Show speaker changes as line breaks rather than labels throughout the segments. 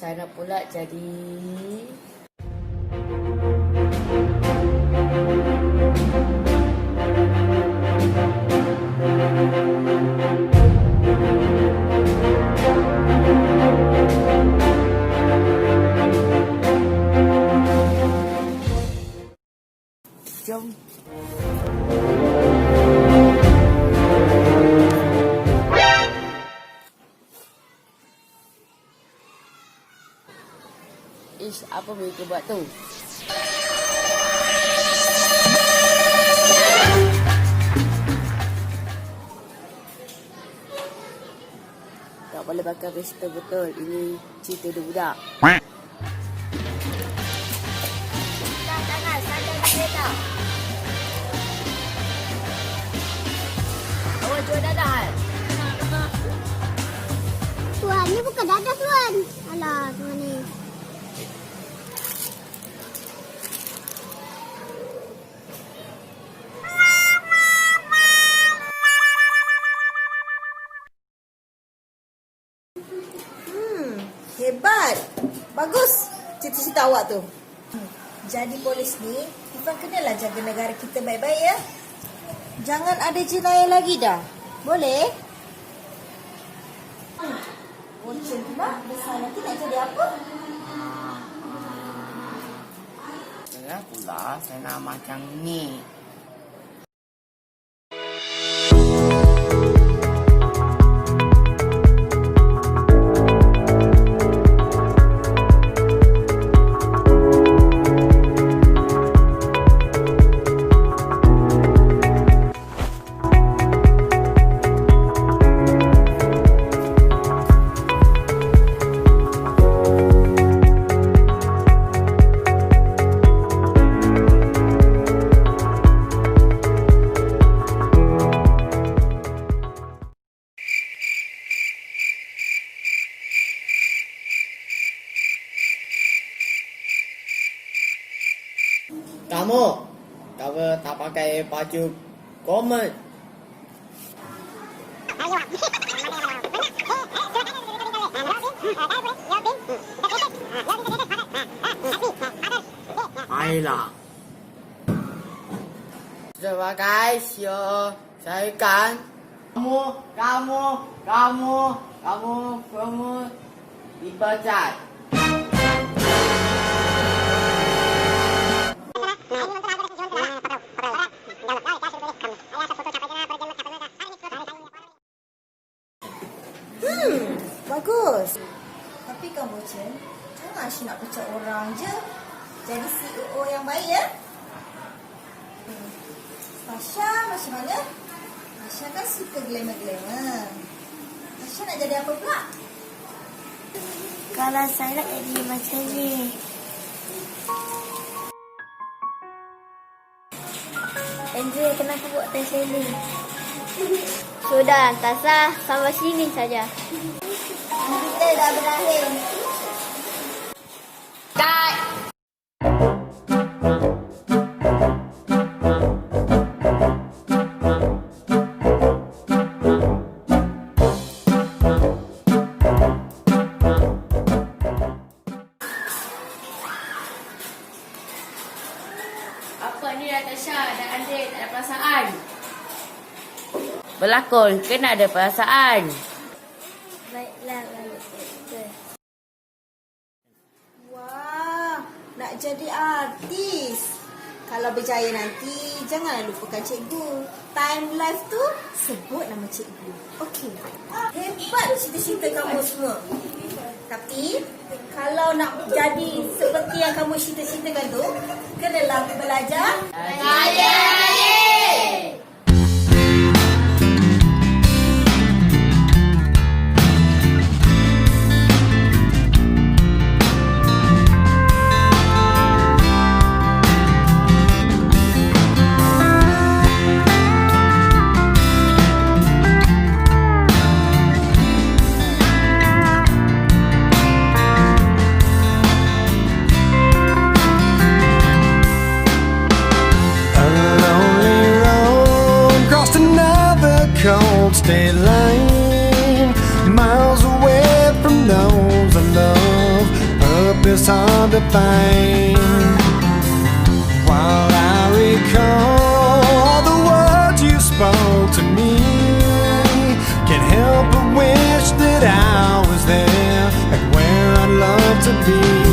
nak
pula jadi Ish, apa mereka buat tu? Tak boleh pakai pesta betul. Ini cerita dia budak.
Tak, tangan. Sadar di kereta.
Awak jual dadah.
Tuan, ni bukan dadah tuan. Alah, tuan ni.
Hebat. Bagus cita-cita awak tu. Hmm, Jadi polis ni, Ifan kenalah jaga negara kita baik-baik ya. Jangan ada jenayah lagi dah. Boleh? Ocen tu lah, besar nanti nak jadi apa?
Jangan pula saya nak macam ni. Kamu, kamu tak pakai baju komen. Baiklah. Sebagai sio, saya kan kamu, kamu, kamu, kamu, kamu dipecat.
Bagus. Tapi kamu Ocen, jangan asyik nak pecat orang je. Jadi CEO yang baik ya. Hmm. Tasha macam mana? Tasha kan suka glamour-glamour. Tasha nak jadi apa pula?
Kalau saya nak jadi macam ni. Andrew, kenapa buat tes ini? Sudah, Tasa, sampai sini saja.
Kita dah berakhir.
Apa ni Natasha dan Andre tak ada perasaan? Berlakon, kena ada perasaan.
Baiklah, baik.
Wah, nak jadi artis. Kalau berjaya nanti, janganlah lupakan cikgu. Time life tu, sebut nama cikgu. Okey. Hebat cita-cita kamu semua. Tapi, kalau nak jadi seperti yang kamu cita-citakan tu, kenalah belajar.
is hard to find. While I recall all the words you spoke to me, can't help but wish that I was there, like where I'd love to be.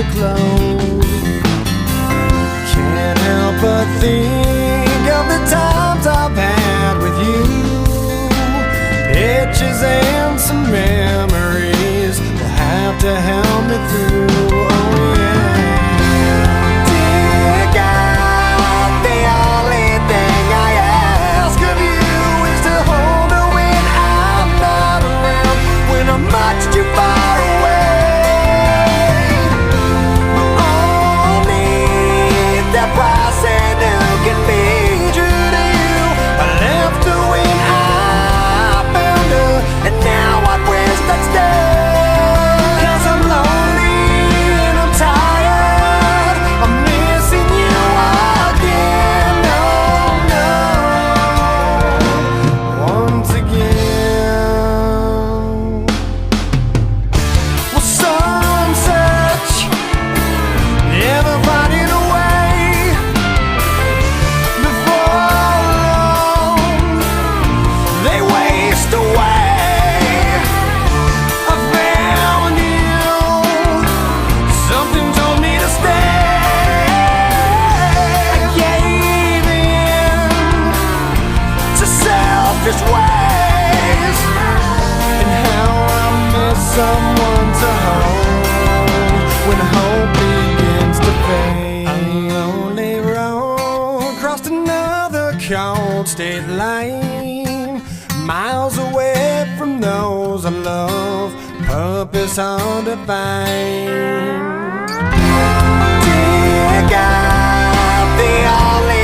a glow. Can't help but think of the times I've had with you. Pictures and some memories will have to help me through. someone to hold when hope begins to fade. A lonely road crossed another cold state line, miles away from those I love. Purpose hard to find. Dear God, the only